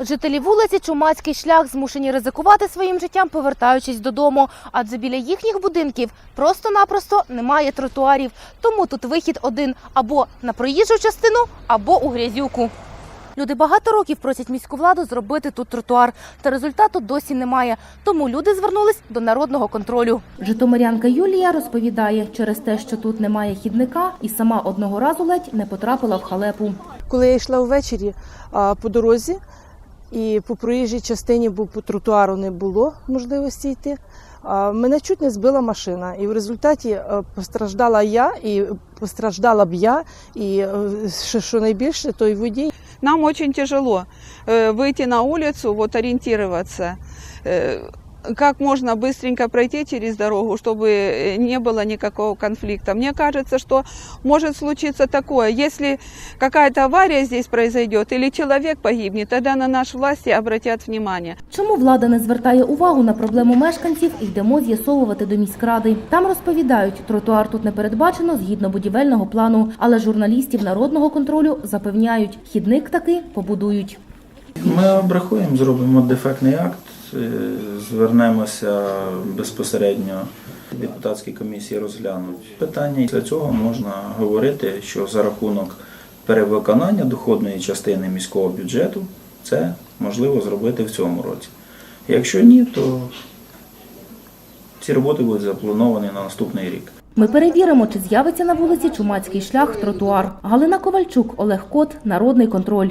Жителі вулиці Чумацький шлях змушені ризикувати своїм життям, повертаючись додому, адже біля їхніх будинків просто-напросто немає тротуарів. Тому тут вихід один або на проїжджу частину, або у грязюку. Люди багато років просять міську владу зробити тут тротуар, та результату досі немає. Тому люди звернулись до народного контролю. Житомирянка Юлія розповідає, через те, що тут немає хідника, і сама одного разу ледь не потрапила в халепу. Коли я йшла ввечері по дорозі, і по проїжджій частині, бо по тротуару не було можливості йти, а, мене чуть не збила машина. І в результаті е, постраждала я, і постраждала б я, і е, що, що найбільше, той водій. Нам очень тяжело э, выйти на улицу, вот ориентироваться, э, как можно быстренько пройти через дорогу, чтобы э, не было никакого конфликта. Мне кажется, что может случиться такое, если какая-то авария здесь произойдет или человек погибнет, тогда на наши власти обратят внимание. Чому влада не звертає увагу на проблему мешканців, йдемо з'ясовувати до міськради. Там розповідають, тротуар тут не передбачено згідно будівельного плану, але журналістів народного контролю запевняють, хідник таки побудують. Ми обрахуємо, зробимо дефектний акт, е, звернемося безпосередньо. Депутатські комісії розглянуть питання. Після цього можна говорити, що за рахунок перевиконання доходної частини міського бюджету це можливо зробити в цьому році. Якщо ні, то ці роботи будуть заплановані на наступний рік. Ми перевіримо, чи з'явиться на вулиці Чумацький шлях тротуар. Галина Ковальчук, Олег Кот, Народний контроль.